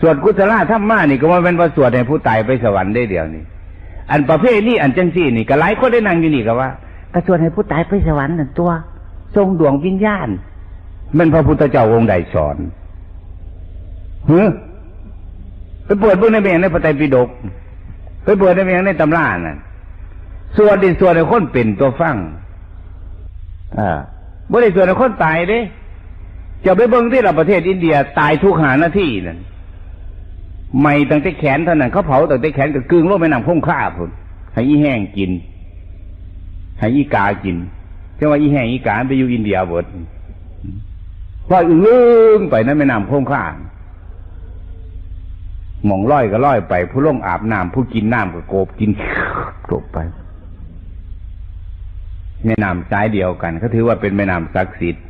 สวดกุศลธรรมะนี่ก็ว่าเป็นว่าสวดให้ผู้ตายไปสวรรค์ได้เดียวนี่อันประเภทนี้อันจังซี่นี่ก็หลายคนได้นั่งอยู่นี่ก็ว่าก็สวดให้ผู้ตายไปสวรรค์นั่นตัว ทรงดวงวิญญาณมันพระพุทธเจ้าองค์ใดสอนเฮ้ไปเปิดเบื้องในเบียงในพระไตรปิฎกไปเปิดในเบียงในตำรานั่นสวดดิสวดให้คนเป็นตัวฟังอ่าบ่ได้สวดให้คนตายเด้จะไปเบิ่งที่เราประเทศอินเดียตายทุกหานาทีนั่น ไม่ตั้งแต่แขนเท่านั้นเขาเผาตั้งแต่แขนกับกึ่งลงไปนำคงคาพุ่นให้อีแห้งกินให้อีกากินเรียกว่าอีแห้งอีกาไปอยู่อินเดียหมดลอยอึ้งลึงไปนั่นไม่นำคงคาหมองร้อยก็ร้อยไป ผู้ล่งอาบน้ำผู้กินน้ำก็โกบกินโกบไปแม่น้ำสายเดียวกันเขาถือว่าเป็นแม่น้ำศักดิ์สิทธิ์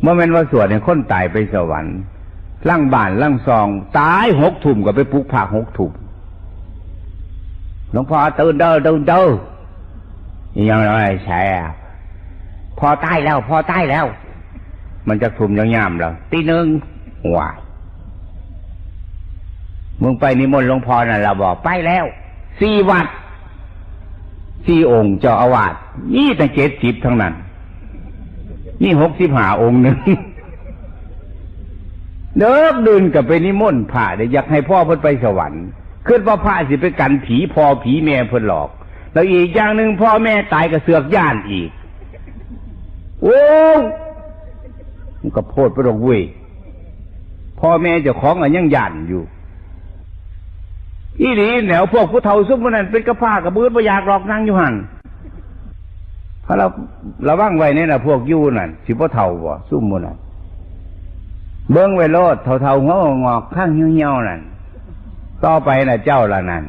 เมื่อแม่นว่าสวดเนี่ยคนตายไปสวรรค์ ล่างบ้านล่างซอง ตายหกถุ่มก็ไปปลุกผักหกถุ่มหลวงพ่อตื่นเด้อตื่นเด้อยังไงแช่พอตายแล้ว พอตายแล้ว มันจะถุ่มยังยามแล้วตีหนึ่งหวายมึงไปนิมนต์หลวงพ่อน่ะเราบอกไปแล้วสี่วัดสี่องค์เจ้าอาวาสนี่แต่เจ็ดสิบทั้งนั้น นี่หกสิบห้าองค์หนึ่ง เดิกดินกับไปนิมนต์พระเดี๋ยวอยากให้พ่อเพิ่นไปสวรรค์ขึ้นว่าพระสิไปกันผีพ่อผีแม่เพิ่นหลอก แล้วอีกอย่างหนึ่งพ่อแม่ตายกับเสือกย่านอีก โอ้มันก็โพดไปดอกเว้ยพ่อแม่เจ้าของอันยังย่านอยู่อีหลีแนวพวกผู้เฒ่าซุ่มมันนั่นเป็นกระพ้ากระบือประยากหลอกนางอยู่หันเพราะเราระวังไว้เนี่ยนะพวกยู่นั่นสิบ่เฒ่าบ่ซุ่มมันนั่น เบิ้องไวโลดเฒ่าๆงอกงอกข้างเหี่ยวๆนั่นต่อไปน่ะเจ้าละนั่น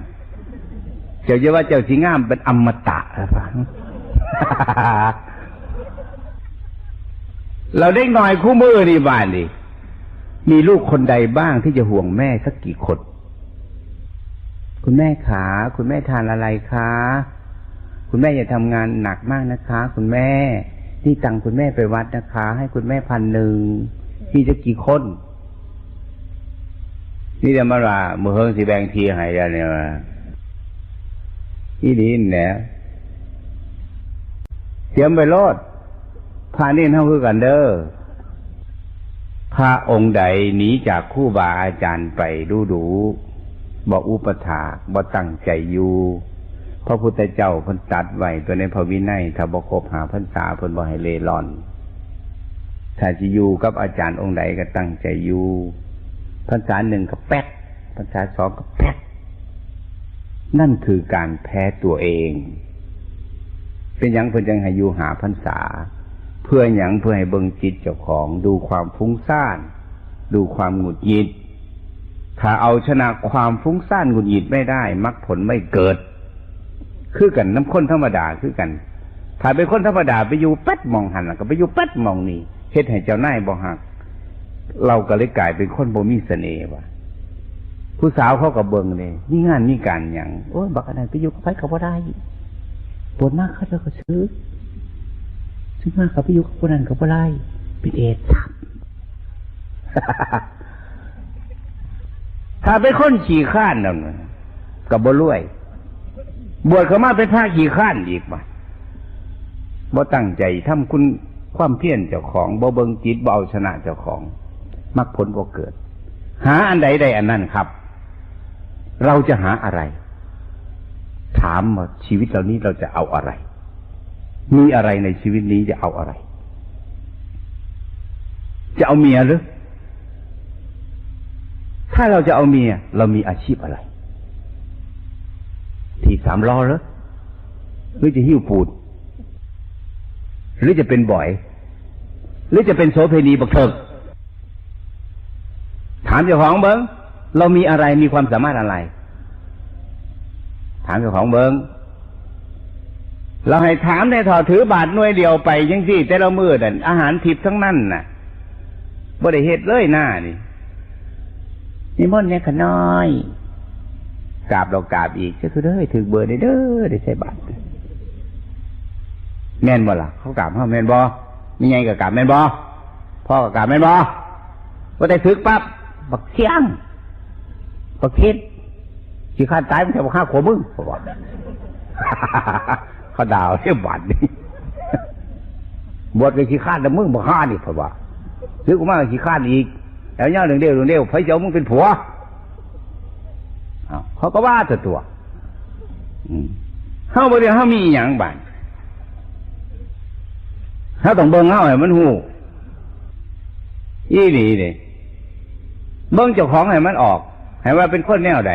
เจ้าจะว่าเจ้าสิงามเป็นอมตะนะฟังเราได้หน่อยคู่มือนี่บ้านดิมีลูกคนใดบ้างที่จะห่วงแม่สักกี่คน คุณแม่ขา คุณแม่ทานอะไรคะ คุณแม่อย่าทำงานหนักมากนะคะ คุณแม่นี่ตังคุณแม่ไปวัดนะคะ ให้คุณแม่พันหนึ่ง มีจะกี่คนนี่เดี๋ยวมาว่ามือเฮิงสีแบงทีหายเนี่ยว่าอีดีนเนี่ยเตรียมไปโลดพานี่เท่าคือกันเด้อพระองค์ใดหนีจากคู่บาอาจารย์ไปดูดูบ่อุปถาบ่ตั้งใจอยู่พระพุทธเจ้าพิ่นตัดไว้ตัวในพระวินัยถ้าบ่ครบหาพรรษาเพิ่นบ่ให้เลร่อน ถ้าจะอยู่กับอาจารย์องค์ใดก็ตั้งใจอยู่พรรษาหนึ่งก็แป๊กพรรษาสองก็แป๊กนั่นคือการแพ้ตัวเอง เป็นหยังเพิ่นจังให้อยู่หาพรรษา เพื่อหยังเพื่อให้เบิ่งจิตเจ้าของดูความฟุ้งซ่าน ดูความหงุดหงิด ถ้าเอาชนะความฟุ้งซ่านหงุดหงิดไม่ได้มรรคผลไม่เกิด คือกันน้ำข้นธรรมดาคือกัน ถ้าเป็นคนธรรมดาไปอยู่แป๊ดมองหันก็ไปอยู่แป๊ดมองนี่ เฮ็ดให้เจ้านายบ่หัก เราก็เลยกลายเป็นคนบ่มีเสน่ห์ว่ะผู้สาวเขาก็เบิ่งเลยนี่งานนี่การอย่างโอ้ยบักอันนั้นไปอยู่กับไผเขาบ่ได้ปวดมากเขาจะก็ซื้อซื้อมากเขาไปอยู่กับคนนั้นเขาบ่ได้เป็นเอดส์ครับถ้าเป็นคนขี่ข้านนั่นกับบ่รวย บวชเขามาเป็นพระขี่ข้านอีกบ่บ่ตั้งใจทำคุณ ความเพียรเจ้าของบ่เบิงจิตบ่เอาชนะเจ้าของมักผลบ่เกิด หาอันใดใดอันนั้นครับ เราจะหาอะไร ถามว่าชีวิตเรานี้เราจะเอาอะไร มีอะไรในชีวิตนี้จะเอาอะไร จะเอาเมียหรือ ถ้าเราจะเอาเมีย เรามีอาชีพอะไร ที่สามล้อหรือหรือจะหิ้วปูด หรือจะเป็นบ่อย หรือจะเป็นโสเพณีบักเถิกถามเจ้าของเบิงเรามีอะไรมีความสามารถอะไร ถามเจ้าของเบิงเราให้ถามในถอถือบาทหน่วยเดียวไปยังสิแต่เรามือดันอาหารทิพทั้งนั้นน่ะบ่ได้เฮ็ดเลยหน้านี่นิมนต์เนี่ยขน้อยกราบเรากราบอีกจะคือเด้อถือเบอร์ได้เด้อได้ใส่บาท แม่นบ่ล่ะ เขากราบเขาแม่นบ่มีไงกับกราบแม่นบ่พ่อกับกราบแม่นบ่ว่าได้ถึกปั๊บบักเสียงบักทิศขี้ข้าตายมันจะมาฆ่าขวมึงเขาบอกเขาด่าเรียบบัดนี่บวชกับขี้ข้าแต่มึงบักฆ่านี่เขาบอกซื้อกูมากับขี้ข้าอีกแล้วย่าหนึ่งเดียวหนึ่งเดียวไฟเจ้ามึงเป็นผัวเขาก็ว่าแต่ตัวอืมเขาบริเขามีอย่างบ้าน ถ้าต้องเบิ่งเขาให้มันหูอี่หลีเลยเบิ่งเจ้าของให้มันออก ให้ว่าเป็นคนแนวใด